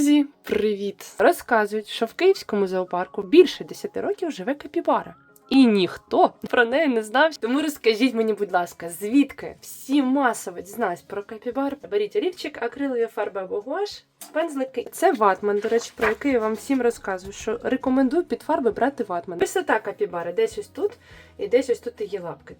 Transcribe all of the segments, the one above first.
Друзі, привіт! Розказують, що в київському зоопарку більше 10 років живе капібара. І ніхто про неї не знав. Тому розкажіть мені, будь ласка, звідки всі масово дізналися про капібар? Беріть олівчик, акрилові фарби або гуаш, пензлики. Це ватман, до речі, про який я вам всім розказую, що рекомендую під фарби брати ватман. Висота капібари десь ось тут, і десь ось тут її лапки.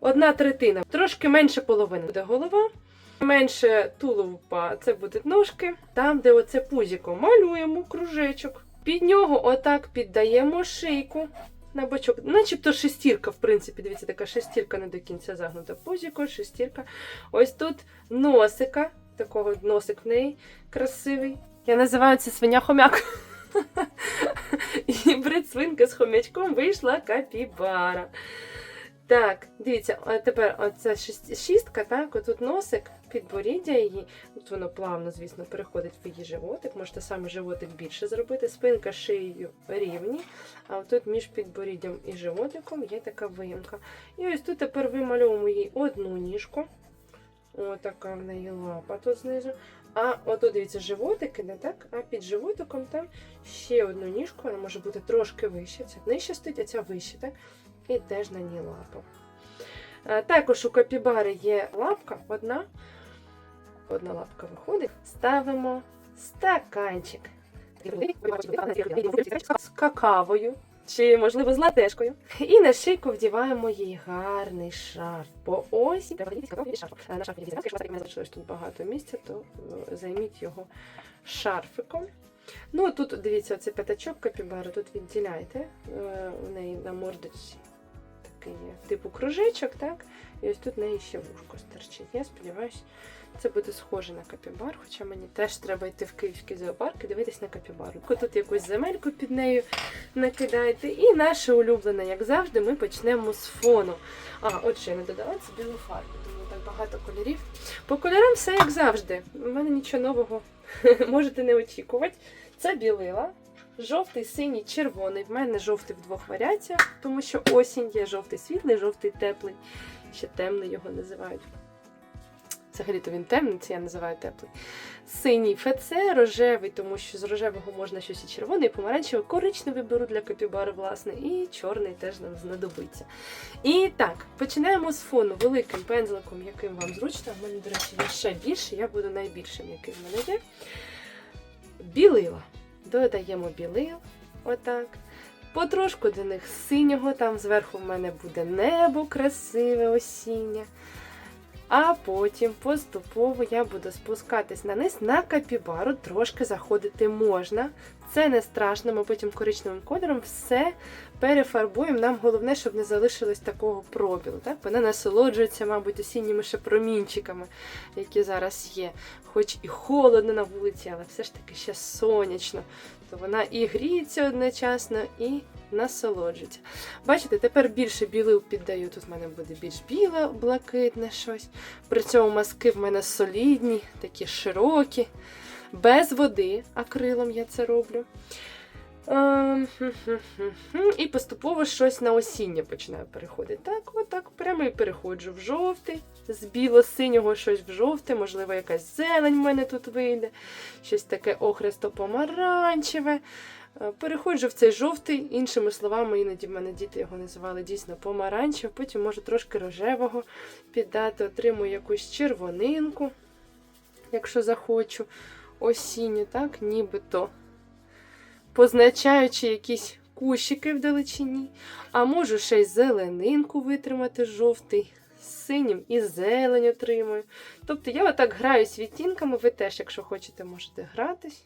Одна третина, трошки менше половини буде голова. Менше туловпа це будуть ножки. Там, де оце пузіко, малюємо кружечок. Під нього отак піддаємо шийку на бочок. Начебто шестірка, в принципі, дивіться, така шестірка не до кінця загнута. Пузіко, шестірка. Ось тут носика, такого носик в неї красивий. Я називаю це свиня хомяк. І бред свинка з хомячком вийшла капібара. Так, дивіться, тепер оця шістка, так, отут носик, підборіддя її. Тут воно плавно, звісно, переходить в її животик. Можете саме животик більше зробити. Спинка шиєю рівні. А отут між підборіддям і животиком є така виїмка. І ось тут тепер вимальовуємо їй одну ніжку. Отака в неї лапа тут знизу. А отут, дивіться, животик іде, так? А під животиком там ще одну ніжку, вона може бути трошки вища. Ця нижче стоїть, а ця вище, так? І теж на ній лапа. Також у капібари є лапка одна. Одна лапка виходить. Ставимо стаканчик з какавою. Чи, можливо, з латешкою. І на шийку вдіваємо їй гарний шарф. По осі. На тут багато місця, то е, займіть його шарфиком. Ну, тут дивіться, оцей п'ятачок капібари, тут відділяйте. Е, У неї на мордочці такий є типу кружечок, так? І ось тут в неї ще вушко стерчить. Я сподіваюся, це буде схоже на капібар, хоча мені теж треба йти в київський зоопарк і дивитись на капібару. Тут якусь земельку під нею накидайте. І наше улюблене, як завжди, ми почнемо з фону. А, отже, я не додала це білу фарбу, тому так багато кольорів. По кольорам все як завжди. У мене нічого нового можете не очікувати. Це білила. Жовтий, синій, червоний. В мене жовтий в двох варіаціях, тому що осінь є жовтий світлий, жовтий теплий. Ще темний його називають. Взагалі-то він темний, це я називаю теплий. Синій феце, рожевий, тому що з рожевого можна щось і червоне, і помаранчевий, коричневий беру для капібари, власне, і чорний теж нам знадобиться. І так, починаємо з фону великим пензликом, яким вам зручно. У мене, до речі, є ще більше, я буду найбільшим, який в мене є. Білила. Додаємо білил, отак. Потрошку до них синього, там зверху в мене буде небо красиве осіннє. А потім поступово я буду спускатись на низ на капібару, трошки заходити можна. Це не страшно, ми потім коричневим кольором все перефарбуємо. Нам головне, щоб не залишилось такого пробілу. Так? Вона насолоджується, мабуть, осінніми ще промінчиками, які зараз є. Хоч і холодно на вулиці, але все ж таки ще сонячно. То вона і гріється одночасно, і насолоджується. Бачите, тепер більше білил піддаю. Тут в мене буде більш біле, блакитне щось. При цьому маски в мене солідні, такі широкі, без води акрилом я це роблю. Ем. І поступово щось на осіннє починаю переходити. Так, отак прямо і переходжу в жовтий, з біло-синього щось в жовте, можливо, якась зелень в мене тут вийде, щось таке охресто-помаранчеве. Е, Переходжу в цей жовтий, іншими словами, іноді в мене діти його називали дійсно помаранчев, потім можу трошки рожевого піддати, отримую якусь червонинку, якщо захочу, осінню, так, нібито позначаючи якісь кущики в далечині, а можу ще й зеленинку витримати жовтий. Синім і зелень отримую. Тобто я отак граю з відтінками, ви теж, якщо хочете, можете гратись.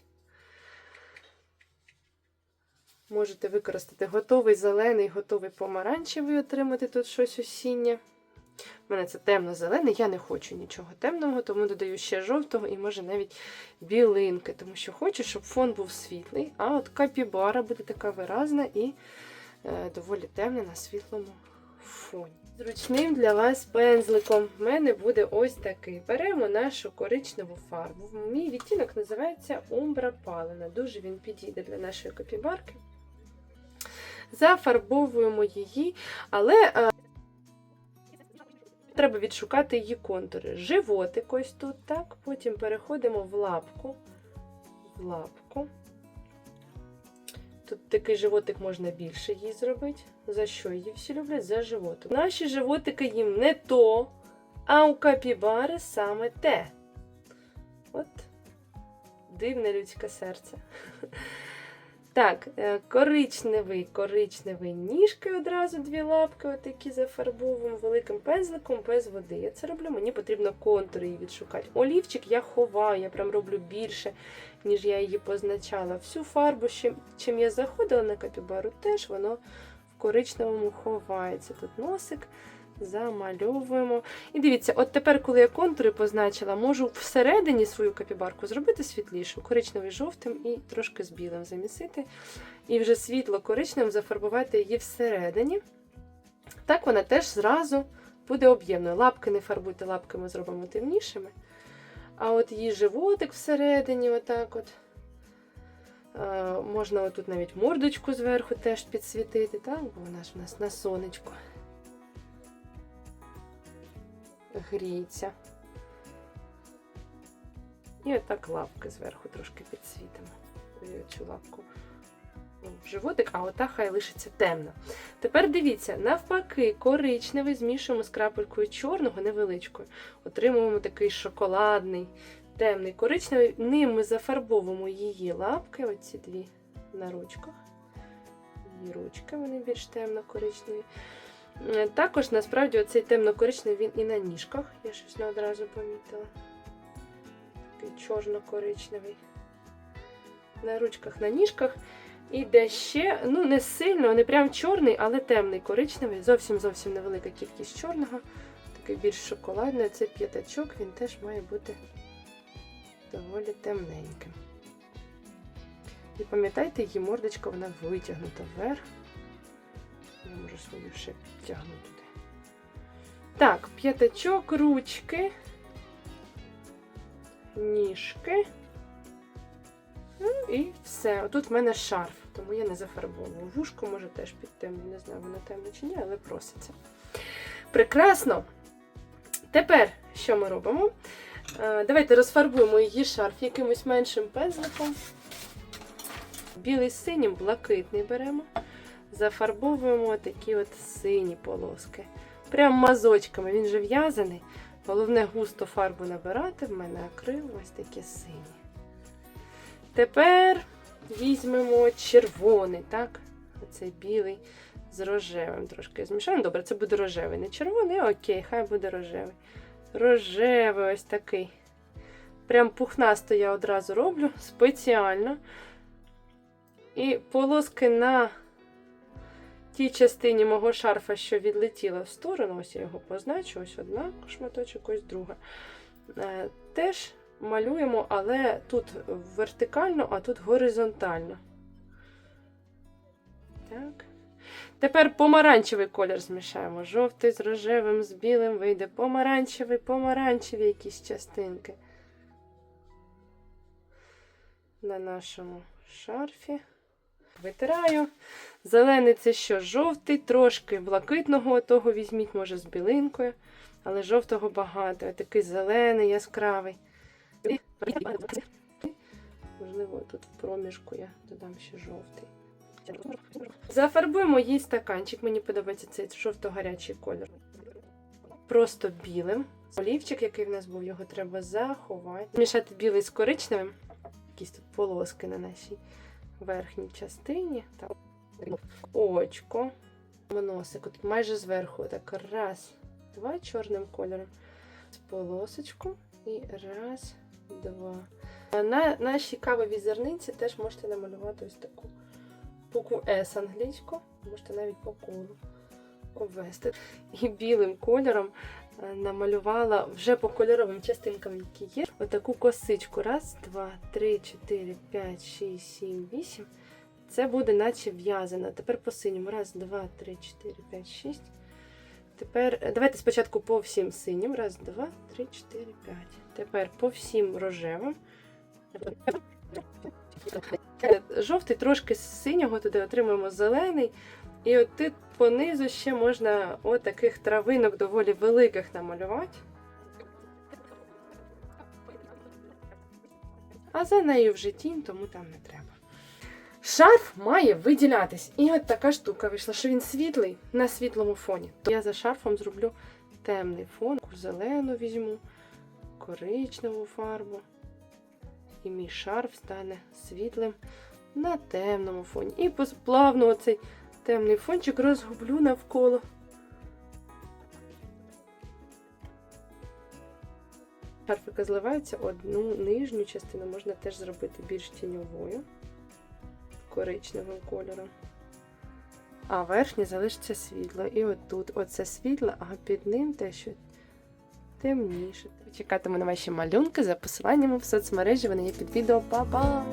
Можете використати готовий зелений, готовий помаранчевий, отримати тут щось осіннє. У мене це темно-зелений, я не хочу нічого темного, тому додаю ще жовтого і може навіть білинки, тому що хочу, щоб фон був світлий. А от капібара буде така виразна і е, доволі темна на світлому фоні. Зручним для вас пензликом в мене буде ось такий. Беремо нашу коричневу фарбу. Мій відтінок називається Умбра Палена. Дуже він підійде для нашої капібарки. Зафарбовуємо її, але е, треба відшукати її контури. Животик ось тут, так. Потім переходимо в лапку. в лапку. Тут такий животик можна більше їй зробити. За що її всі люблять? За животик. Наші животики їм не то, а у капібари саме те. От дивне людське серце. Так, е, коричневий, коричневий ніжки одразу дві лапки, отакі зафарбовуємо великим пензликом без води. Я це роблю, мені потрібно контури її відшукати. Олівчик я ховаю, я прям роблю більше, ніж я її позначала. Всю фарбу, чим я заходила на капібару, теж воно в коричневому ховається. Тут носик замальовуємо. І дивіться, от тепер, коли я контури позначила, можу всередині свою капібарку зробити світлішу, коричневий жовтим і трошки з білим замісити. І вже світло коричневим зафарбувати її всередині. Так вона теж зразу буде об'ємною. Лапки не фарбуйте, лапки ми зробимо темнішими. А от її животик всередині, отак от. Можна отут навіть мордочку зверху теж підсвітити, так? бо вона ж у нас на сонечку гріється. І отак лапки зверху трошки підсвітимо. Цю лапку в животик, а ота хай лишиться темна. Тепер дивіться, навпаки, коричневий змішуємо з крапелькою чорного невеличкою. Отримуємо такий шоколадний, темний коричневий. Ним ми зафарбовуємо її лапки, оці дві на ручках. Її ручки, вони більш темно-коричневі. Е, Також насправді оцей темно-коричневий він і на ніжках. Я щось не одразу помітила. Такий чорно-коричневий. На ручках, на ніжках. І де ще, ну не сильно, не прям чорний, але темний коричневий. Зовсім зовсім невелика кількість чорного. Такий більш шоколадний. Це п'ятачок, він теж має бути доволі темненьким. І пам'ятайте, її мордочка вона витягнута вверх. Свою ще підтягнути туди. Так, п'ятачок, ручки, ніжки. Ну і все. Отут в мене шарф, тому я не зафарбовую. Вушко може теж під темне, не знаю, воно темне чи ні, але проситься. Прекрасно! Тепер що ми робимо? Е, Давайте розфарбуємо її шарф якимось меншим пензликом. Білий з синім, блакитний беремо. Зафарбовуємо такі от сині полоски. Прям мазочками, він же в'язаний. Головне густо фарбу набирати. В мене акрил ось такі сині. Тепер візьмемо червоний, так? Оцей білий з рожевим трошки змішаємо. Добре, це буде рожевий. Не червоний, окей, хай буде рожевий. Рожевий ось такий. Прям пухнасто я одразу роблю спеціально. І полоски на тій частині мого шарфа, що відлетіла в сторону, ось я його позначу, ось одна шматочок, ось друга. Е, Теж малюємо, але тут вертикально, а тут горизонтально. Так. Тепер помаранчевий колір змішаємо. Жовтий з рожевим, з білим вийде помаранчевий, помаранчеві якісь частинки. На нашому шарфі. Витираю. Зелений це що? Жовтий, трошки блакитного того візьміть, може, з білинкою, але жовтого багато. Такий зелений, яскравий. Можливо, тут в проміжку я додам ще жовтий. Зафарбуємо їй стаканчик. Мені подобається цей жовто-гарячий колір. Просто білим. Олівчик, який в нас був, його треба заховати. Змішати білий з коричневим. Якісь тут полоски на нашій верхній частині. Так. Очко. Носик. От майже зверху. Так, раз, два чорним кольором. З полосочку. І раз, два. На нашій кавовій зерниці теж можете намалювати ось таку букву С англійську, Можете навіть по колу обвести. І білим кольором е, намалювала вже по кольоровим частинкам, які є. Отаку косичку. Раз, два, три, чотири, п'ять, шість, сім, вісім. Це буде наче в'язано. Тепер по синьому. Раз, два, три, чотири, п'ять, шість. Тепер е, давайте спочатку по всім синім. Раз, два, три, чотири, п'ять. Тепер по всім рожевим. Жовтий трошки з синього туди отримуємо зелений. І от тут понизу ще можна от травинок доволі великих намалювати. а за нею вже тінь, тому там не треба. Шарф має виділятись. І от така штука вийшла, що він світлий на світлому фоні. То я за шарфом зроблю темний фон, зелену візьму, коричневу фарбу. І мій шарф стане світлим на темному фоні. І плавно оцей темний фончик розгублю навколо. Шарфики зливаються, одну нижню частину можна теж зробити більш тіньовою, коричневим кольором. А верхнє залишиться світло. І отут оце світло, а під ним те, що темніше. Чекатиму на ваші малюнки за посиланнями в соцмережі. Вони є під відео. Па-па!